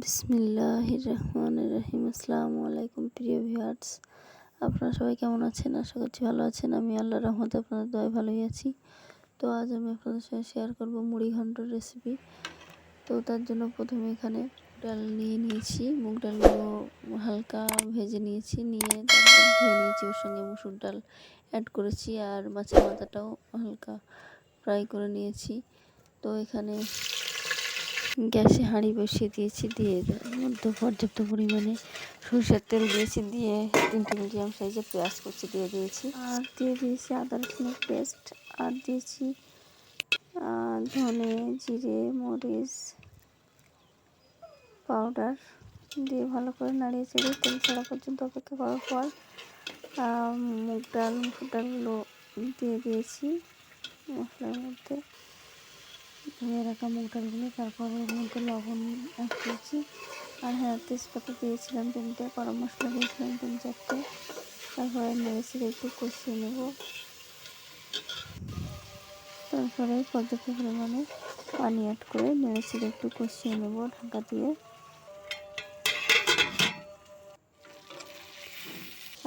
বিসমিল্লাহ রহমান রহিম। আসসালামু আলাইকুম প্রিয় ভিউয়ার্স, আপনারা সবাই কেমন আছেন? আশা করছি ভালো আছেন। আমি আল্লাহ রহমতে আপনাদের দয় ভালোই আছি। তো আজ আমি আপনাদের সাথে শেয়ার করব মুড়ি ঘন্টর রেসিপি তো তার জন্য প্রথমে এখানে ডাল নিয়ে নিয়েছি। মুগ ডালগুলো হালকা ভেজে নিয়েছি, নিয়ে ধুয়ে নিয়েছি। ওর সঙ্গে মুসুর ডাল অ্যাড করেছি। আর মাছের মাথাটাও হালকা ফ্রাই করে নিয়েছি। তো এখানে গ্যাসে হাঁড়ি বসিয়ে দিয়েছি, দিয়ে মধ্যে পর্যাপ্ত পরিমাণে সরষের তেল দিয়েছি, দিয়ে তিনটে মিডিয়াম সাইজে পেঁয়াজ কুচি দিয়ে দিয়েছি। আর দিয়ে দিয়েছি আদা রসুনের পেস্ট, আর দিয়েছি ধনে, জিরে, মরিচ পাউডার দিয়ে ভালো করে নাড়িয়ে চেড়ে তেল ছাড়া পর্যন্ত অপেক্ষা করার পর মুগ ডাল মুসুর ডালগুলো দিয়ে দিয়েছি মশলার মধ্যে। ধুয়ে রাখা মুগ ওর মধ্যে লবণ অ্যাড করেছি। আর হ্যাঁ তেজপাতা দিয়েছিলাম তিনটে গরম মশলা দিয়েছিলাম তিন চারটে। তারপরে নেড়েছিড়ে একটু কষিয়ে নেব। তারপরে পর্যাপ্ত পরিমাণে পানি অ্যাড করে নেড়েছিড়ে একটু কষিয়ে নেব ঢাকা দিয়ে।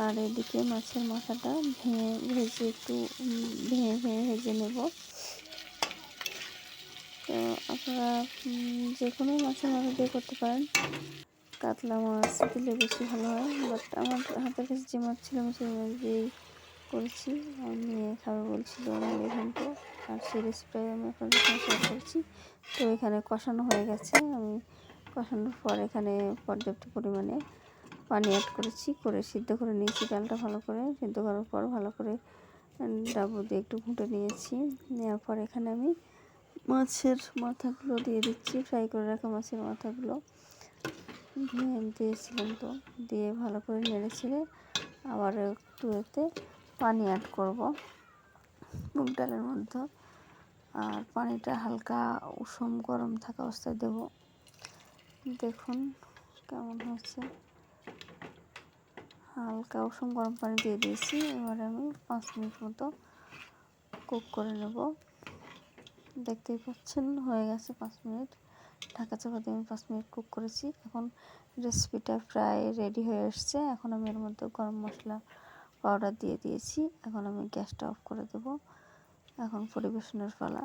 আর এদিকে মাছের মাথাটা ভেঙে, ভেজে একটু ভেঙে ভেঙে ভেজে নেব। তো আপনারা যে কোনো মাছের মাথা দিয়ে করতে পারেন। কাতলা মাছ দিলে বেশি ভালো হয় বাট আমার হাতের কাছে যে মাছ ছিল, আমি সেই মাছ দিয়েই করেছি। নিয়ে খাবে বলছিল মুড়ি ঘন্ট আর সেই রেসিপিটাই আমি আপনাদের সঙ্গে শেয়ার করছি। তো এখানে কষানো হয়ে গেছে। আমি কষানোর পর এখানে পর্যাপ্ত পরিমাণে পানি অ্যাড করেছি, করে সিদ্ধ করে নিয়েছি ডালটা ভালো করে। সিদ্ধ করার পর ভালো করে ডাবু দিয়ে একটু ঘুঁটে নিয়েছি। নেওয়ার পর এখানে আমি মাছের মাথাগুলো দিয়ে দিচ্ছি ফ্রাই করে রাখা মাছের মাথাগুলো। দিয়ে দিয়েছিলাম তো, দিয়ে ভালো করে নেড়ে ছেড়ে আবার একটু এতে পানি অ্যাড করব মুগ ডালের মধ্যে। আর পানিটা হালকা উষম গরম থাকা অবস্থায় দেব। দেখুন কেমন হচ্ছে হালকা উষম গরম পানি দিয়ে দিয়েছি, এবার আমি পাঁচ মিনিট মতো কুক করে নেব। দেখতেই পাচ্ছেন, হয়ে গেছে পাঁচ মিনিট। ঢাকা চাপা দিয়ে আমি পাঁচ মিনিট কুক করেছি। এখন রেসিপিটা প্রায় রেডি হয়ে এসছে। এখন আমি এর মধ্যে গরম মশলা পাউডার দিয়ে দিয়েছি। এখন আমি গ্যাসটা অফ করে দেব। এখন পরিবেশনের পালা।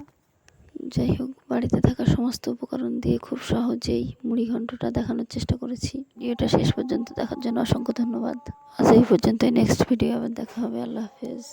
যাই হোক, বাড়িতে থাকা সমস্ত উপকরণ দিয়ে খুব সহজেই মুড়ি ঘন্টটা দেখানোর চেষ্টা করেছি। ভিডিওটা শেষ পর্যন্ত দেখার জন্য অসংখ্য ধন্যবাদ। আজ এই পর্যন্তই। নেক্সট ভিডিও আবার দেখা হবে। আল্লাহ হাফেজ।